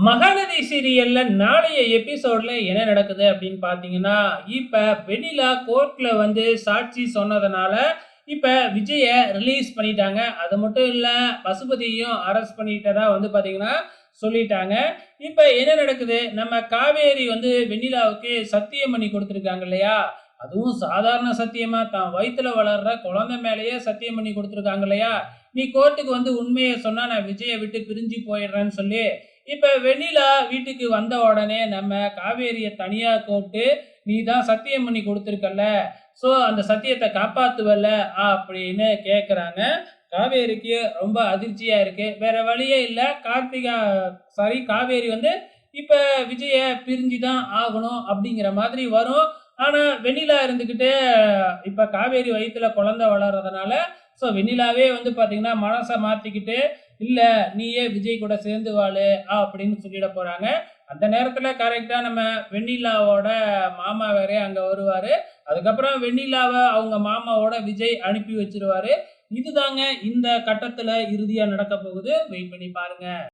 மகாநதி சீரியல்ல நாளைய எபிசோட்ல என்ன நடக்குது அப்படின்னு பார்த்தீங்கன்னா, இப்ப வெண்ணிலா கோர்ட்ல வந்து சாட்சி சொன்னதுனால, இப்ப விஜய ரிலீஸ் பண்ணிட்டாங்க. அது மட்டும் இல்ல, பசுபதியையும் அரெஸ்ட் பண்ணிட்டதா வந்து பார்த்தீங்கன்னா, சொல்லிட்டாங்க. இப்ப என்ன நடக்குது, நம்ம காவேரி வந்து வெண்ணிலாவுக்கு சத்தியம் பண்ணி கொடுத்துருக்காங்க இல்லையா? அதுவும் சாதாரண சத்தியமா, தான் வயிற்றுல வளர்ற குழந்தை மேலேயே சத்தியம் பண்ணி கொடுத்துருக்காங்க இல்லையா? "நீ கோர்ட்டுக்கு வந்து உண்மையை சொன்னால் நான் விஜயை விட்டு பிரிஞ்சு போயிடுறேன்னு" சொல்லி, இப்போ வெண்ணிலா வீட்டுக்கு வந்த உடனே நம்ம காவேரியை தனியாக கூப்ட்டு, "நீ தான் சத்தியம் பண்ணி கொடுத்துருக்கல்ல. ஸோ அந்த சத்தியத்தை காப்பாற்றுவல்ல அப்படின்னு கேட்குறாங்க காவேரிக்கு ரொம்ப அதிர்ச்சியாக இருக்குது வேற வழியே இல்லை. கார்த்திகா சாரி காவேரி வந்து இப்போ விஜயை பிரிஞ்சு தான் ஆகணும் அப்படிங்கிற மாதிரி வரும். ஆனால் வெண்ணிலா இருந்துக்கிட்டு இப்போ காவேரி வயிற்றுல குழந்தை வளர்றதுனால, ஸோ வெண்ணிலாவே வந்து பார்த்தீங்கன்னா, மனசை மாற்றிக்கிட்டு இல்லை நீயே விஜய் கூட சேர்ந்து வாழு" அப்படின்னு சொல்லிட போகிறாங்க அந்த நேரத்தில் கரெக்டாக நம்ம வெண்ணிலாவோட மாமா வேறே அங்கே வருவார். அதுக்கப்புறம் வெண்ணிலாவை அவங்க மாமாவோட விஜய் அனுப்பி வச்சிருவாரு. இதுதாங்க இந்த கட்டத்தில் இறுதியாக நடக்கப் போகுது. வெயிட் பண்ணி பாருங்கள்